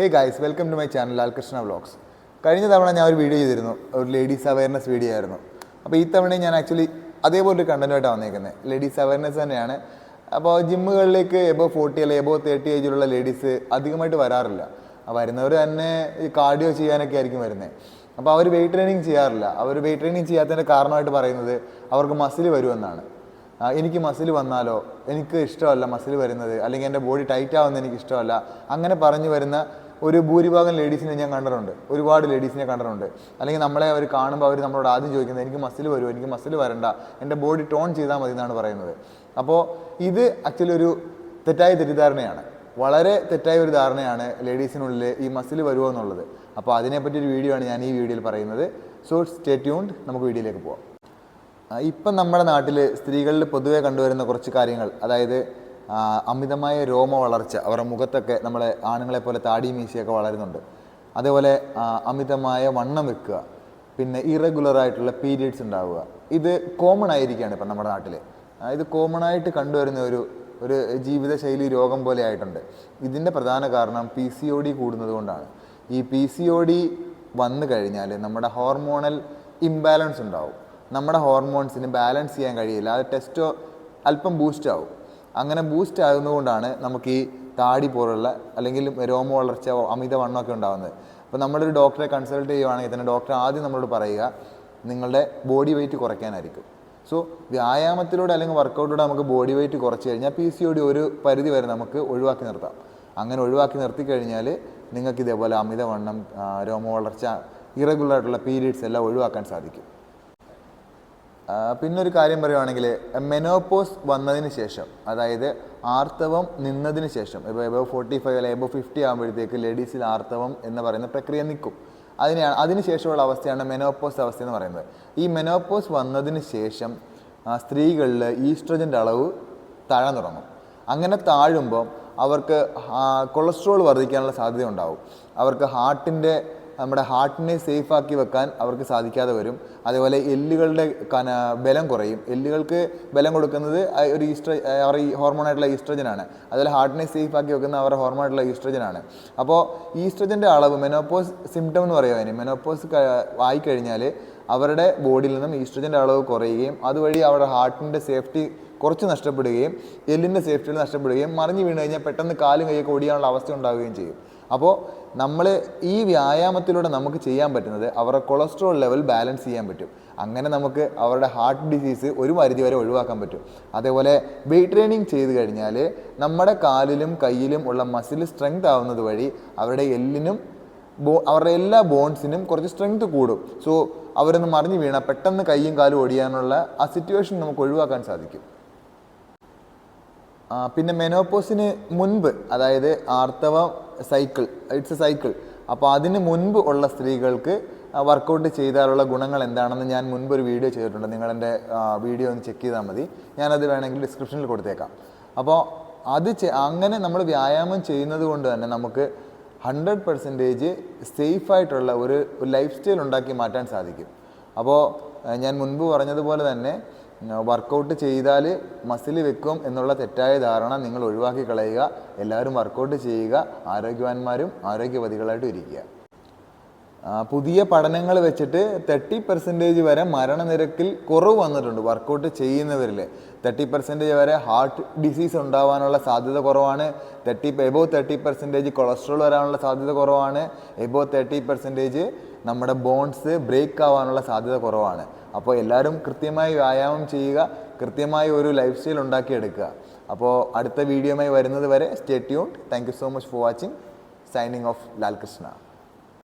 Hey guys welcome to my channel Lalkrishna vlogs കഴിഞ്ഞ തവണ ഞാൻ ഒരു വീഡിയോ ചെയ്തിരുന്നു. ഒരു ലേഡീസ് അവയർനെസ് വീഡിയോ ആയിരുന്നു. അപ്പോൾ ഈ തവണ ഞാൻ ആക്ച്വലി അതേപോലെ ഒരു കണ്ടന്റായിട്ടാണ് വന്നേക്കുന്നത് ലേഡീസ് അവയർനെസ് തന്നെയാണ്. അപ്പോൾ ജിമ്മുകളിലേക്ക് എബോ ഫോർട്ടി അല്ലെങ്കിൽ എബോ തേർട്ടി ഏജിലുള്ള ലേഡീസ് അധികമായിട്ട് വരാറില്ല. വരുന്നവർ തന്നെ കാർഡിയോ ചെയ്യാനൊക്കെ ആയിരിക്കും വരുന്നത് അപ്പോൾ അവർ വെയിറ്റ് ട്രെയിനിങ് ചെയ്യാറില്ല. അവർ വെയിറ്റ് ട്രെയിനിങ് ചെയ്യാത്തതിന്റെ കാരണമായിട്ട് പറയുന്നത് അവർക്ക് മസിൽ വരുമെന്നാണ്. എനിക്ക് മസിൽ വന്നാലോ? എനിക്ക് ഇഷ്ടമല്ല മസിൽ വരുന്നത്. അല്ലെങ്കിൽ എന്റെ ബോഡി ടൈറ്റ് ആവുന്നത് എനിക്ക് ഇഷ്ടമല്ല. അങ്ങനെ പറഞ്ഞു വരുന്ന ഒരു ഭൂരിഭാഗം ലേഡീസിനെ ഞാൻ കണ്ടിട്ടുണ്ട്. ഒരുപാട് ലേഡീസിനെ കണ്ടിട്ടുണ്ട്. അല്ലെങ്കിൽ നമ്മളെ അവർ കാണുമ്പോൾ അവർ നമ്മളോട് ആദ്യം ചോദിക്കുന്നത് എനിക്ക് മസിൽ വരുമോ എനിക്ക് മസിൽ വരണ്ട. എന്റെ ബോഡി ടോൺ ചെയ്താൽ മതി എന്നാണ് പറയുന്നത്. അപ്പോൾ ഇത് ആക്ച്വലി ഒരു തെറ്റായ തെറ്റിദ്ധാരണയാണ്. വളരെ തെറ്റായ ഒരു ധാരണയാണ് ലേഡീസിനുള്ളിൽ ഈ മസിൽ വരുമോ എന്നുള്ളത്. അപ്പോൾ അതിനെപ്പറ്റി ഒരു വീഡിയോ ആണ് ഞാൻ ഈ വീഡിയോയിൽ പറയുന്നത്. സോ സ്റ്റേ ട്യൂൺഡ് നമുക്ക് വീഡിയോയിലേക്ക് പോവാം. ഇപ്പം നമ്മുടെ നാട്ടിൽ സ്ത്രീകളിൽ പൊതുവെ കണ്ടുവരുന്ന കുറച്ച് കാര്യങ്ങൾ അതായത് അമിതമായ രോമ വളർച്ച അവരുടെ മുഖത്തൊക്കെ നമ്മളെ ആണുങ്ങളെ പോലെ താടി മീശയൊക്കെ വളരുന്നുണ്ട്. അതേപോലെ അമിതമായ വണ്ണം വെക്കുക പിന്നെ ഇറഗുലർ ആയിട്ടുള്ള പീരിയഡ്സ് ഉണ്ടാവുക. ഇത് കോമൺ ആയിരിക്കുകയാണ് ഇപ്പം നമ്മുടെ നാട്ടിൽ ഇത് കോമൺ ആയിട്ട് കണ്ടുവരുന്ന ഒരു ഒരു ജീവിതശൈലി രോഗം പോലെ ആയിട്ടുണ്ട്. ഇതിന്റെ പ്രധാന കാരണം പി സി ഒ ഡി കൂടുന്നത് കൊണ്ടാണ്. ഈ പി സി ഒ ഡി വന്നു കഴിഞ്ഞാൽ നമ്മുടെ ഹോർമോണൽ ഇംബാലൻസ് ഉണ്ടാവും. നമ്മുടെ ഹോർമോൺസിന് ബാലൻസ് ചെയ്യാൻ കഴിയില്ല. അത് ടെസ്റ്റോ അല്പം ബൂസ്റ്റ് ആവും. അങ്ങനെ ബൂസ്റ്റ് ആകുന്നതുകൊണ്ടാണ് നമുക്ക് ഈ താടി പോലുള്ള അല്ലെങ്കിൽ രോമ വളർച്ച അമിതവണ്ണമൊക്കെ ഉണ്ടാകുന്നത്. അപ്പോൾ നമ്മളൊരു ഡോക്ടറെ കൺസൾട്ട് ചെയ്യുവാണെങ്കിൽ തന്നെ ഡോക്ടർ ആദ്യം നമ്മളോട് പറയുക നിങ്ങളുടെ ബോഡി വെയിറ്റ് കുറയ്ക്കാനായിരിക്കും. സോ വ്യായാമത്തിലൂടെ അല്ലെങ്കിൽ വർക്കൗട്ടിലൂടെ നമുക്ക് ബോഡി വെയിറ്റ് കുറച്ച് കഴിഞ്ഞാൽ പി സി ഒ ഒരു പരിധി വരെ നമുക്ക് ഒഴിവാക്കി നിർത്താം. അങ്ങനെ ഒഴിവാക്കി നിർത്തി കഴിഞ്ഞാൽ നിങ്ങൾക്ക് ഇതേപോലെ അമിതവണ്ണം രോമ വളർച്ച ഇറഗുലർ ആയിട്ടുള്ള പീരീഡ്സ് എല്ലാം ഒഴിവാക്കാൻ സാധിക്കും. ആ, പിന്നെ ഒരു കാര്യം പറയുവാണെങ്കിൽ മെനോപോസ് വന്നതിന് ശേഷം അതായത് ആർത്തവം നിന്നതിന് ശേഷം ഇപ്പോൾ എബോ ഫോർട്ടി ഫൈവ് അല്ലെങ്കിൽ എബോ ഫിഫ്റ്റി ആകുമ്പോഴത്തേക്ക് ലേഡീസിൽ ആർത്തവം എന്ന് പറയുന്ന പ്രക്രിയ നിൽക്കും. അതിനെയാണ് അതിന് ശേഷമുള്ള അവസ്ഥയാണ് മെനോപോസ് അവസ്ഥ എന്ന് പറയുന്നത്. ഈ മെനോപോസ് വന്നതിന് ശേഷം സ്ത്രീകളിൽ ഈസ്ട്രജന്റെ അളവ് താഴാൻ തുടങ്ങും. അങ്ങനെ താഴുമ്പോൾ അവർക്ക് കൊളസ്ട്രോൾ വർദ്ധിക്കാനുള്ള സാധ്യത ഉണ്ടാവും അവർക്ക് ഹാർട്ടിന്റെ നമ്മുടെ ഹാർട്ടിനെ സേഫ് ആക്കി വെക്കാൻ അവർക്ക് സാധിക്കാതെ വരും. അതേപോലെ എല്ലുകളുടെ കന ബലം കുറയും. എല്ലുകൾക്ക് ബലം കൊടുക്കുന്നത് ഒരു ഈസ്ട്ര അവർ ഈ ഹോർമോണായിട്ടുള്ള ഈസ്ട്രജനാണ് അതുപോലെ ഹാർട്ടിനെ സേഫ് ആക്കി വെക്കുന്ന അവരുടെ ഹോർമോണായിട്ടുള്ള ഈസ്ട്രജനാണ് അപ്പോൾ ഈസ്ട്രജന്റെ അളവ് മെനോപ്പോസ് സിംറ്റം എന്ന് പറയുക അതിന്. മെനോപ്പോസ് ആയിക്കഴിഞ്ഞാൽ അവരുടെ ബോഡിയിൽ നിന്നും ഈസ്ട്രജന്റെ അളവ് കുറയുകയും അതുവഴി അവരുടെ ഹാർട്ടിന്റെ സേഫ്റ്റി കുറച്ച് നഷ്ടപ്പെടുകയും എല്ലിന്റെ സേഫ്റ്റിയിൽ നഷ്ടപ്പെടുകയും മറിഞ്ഞു വീണ് കഴിഞ്ഞാൽ പെട്ടെന്ന് കാലും കൈയൊക്കെ ഓടിയാനുള്ള അവസ്ഥ ഉണ്ടാവുകയും ചെയ്യും. അപ്പോൾ നമ്മൾ ഈ വ്യായാമത്തിലൂടെ നമുക്ക് ചെയ്യാൻ പറ്റുന്നത് അവരുടെ കൊളസ്ട്രോൾ ലെവൽ ബാലൻസ് ചെയ്യാൻ പറ്റും. അങ്ങനെ നമുക്ക് അവരുടെ ഹാർട്ട് ഡിസീസ് ഒരു പരിധി വരെ ഒഴിവാക്കാൻ പറ്റും. അതേപോലെ വെയിറ്റ് ട്രെയിനിങ് ചെയ്ത് കഴിഞ്ഞാൽ നമ്മുടെ കാലിലും കയ്യിലും ഉള്ള മസിൽ സ്ട്രെങ്ത് ആവുന്നത് വഴി അവരുടെ എല്ലിനും ബോ അവരുടെ എല്ലാ ബോൺസിനും കുറച്ച് സ്ട്രെങ്ത് കൂടും. സോ അവരൊന്ന് മറിഞ്ഞു വീണ പെട്ടെന്ന് കൈയും കാലും ഓടിയാനുള്ള ആ സിറ്റുവേഷൻ നമുക്ക് ഒഴിവാക്കാൻ സാധിക്കും. പിന്നെ മെനോപ്പോസിന് മുൻപ് അതായത് ആർത്തവ സൈക്കിൾ ഇറ്റ്സ് എ സൈക്കിൾ അപ്പോൾ അതിന് മുൻപ് ഉള്ള സ്ത്രീകൾക്ക് വർക്കൗട്ട് ചെയ്താലുള്ള ഗുണങ്ങൾ എന്താണെന്ന് ഞാൻ മുൻപ് ഒരു വീഡിയോ ചെയ്തിട്ടുണ്ട്. നിങ്ങൾ എന്റെ വീഡിയോ ഒന്ന് ചെക്ക് ചെയ്താൽ മതി. ഞാനത് വേണമെങ്കിൽ ഡിസ്ക്രിപ്ഷനിൽ കൊടുത്തേക്കാം. അപ്പോൾ അത് അങ്ങനെ നമ്മൾ വ്യായാമം ചെയ്യുന്നത് കൊണ്ട് തന്നെ നമുക്ക് ഹൺഡ്രഡ് പെർസെന്റേജ് സേഫായിട്ടുള്ള ഒരു ലൈഫ് സ്റ്റൈൽ ഉണ്ടാക്കി മാറ്റാൻ സാധിക്കും. അപ്പോൾ ഞാൻ മുൻപ് പറഞ്ഞതുപോലെ തന്നെ വർക്കൗട്ട് ചെയ്താൽ മസിൽ വെക്കും എന്നുള്ള തെറ്റായ ധാരണ നിങ്ങൾ ഒഴിവാക്കി കളയുക. എല്ലാവരും വർക്കൗട്ട് ചെയ്യുക. ആരോഗ്യവാന്മാരും ആരോഗ്യവതികളായിട്ടും ഇരിക്കുക. പുതിയ പഠനങ്ങൾ വെച്ചിട്ട് തേർട്ടി പെർസെന്റേജ് വരെ മരണനിരക്കിൽ കുറവ് വന്നിട്ടുണ്ട്. വർക്കൗട്ട് ചെയ്യുന്നവരിൽ തേർട്ടി പെർസെന്റേജ് വരെ ഹാർട്ട് ഡിസീസ് ഉണ്ടാവാനുള്ള സാധ്യത കുറവാണ്. Thirty above thirty percentage cholesterol വരാനുള്ള സാധ്യത കുറവാണ്. എബോ തേർട്ടി പെർസെന്റേജ് നമ്മുടെ ബോൺസ് ബ്രേക്ക് ആവാനുള്ള സാധ്യത കുറവാണ്. അപ്പോൾ എല്ലാവരും കൃത്യമായി വ്യായാമം ചെയ്യുക കൃത്യമായി ഒരു ലൈഫ് സ്റ്റൈൽ ഉണ്ടാക്കിയെടുക്കുക. അപ്പോൾ അടുത്ത വീഡിയോയുമായി വരുന്നത് വരെ stay tune thank you so much for watching signing off Lalkrishna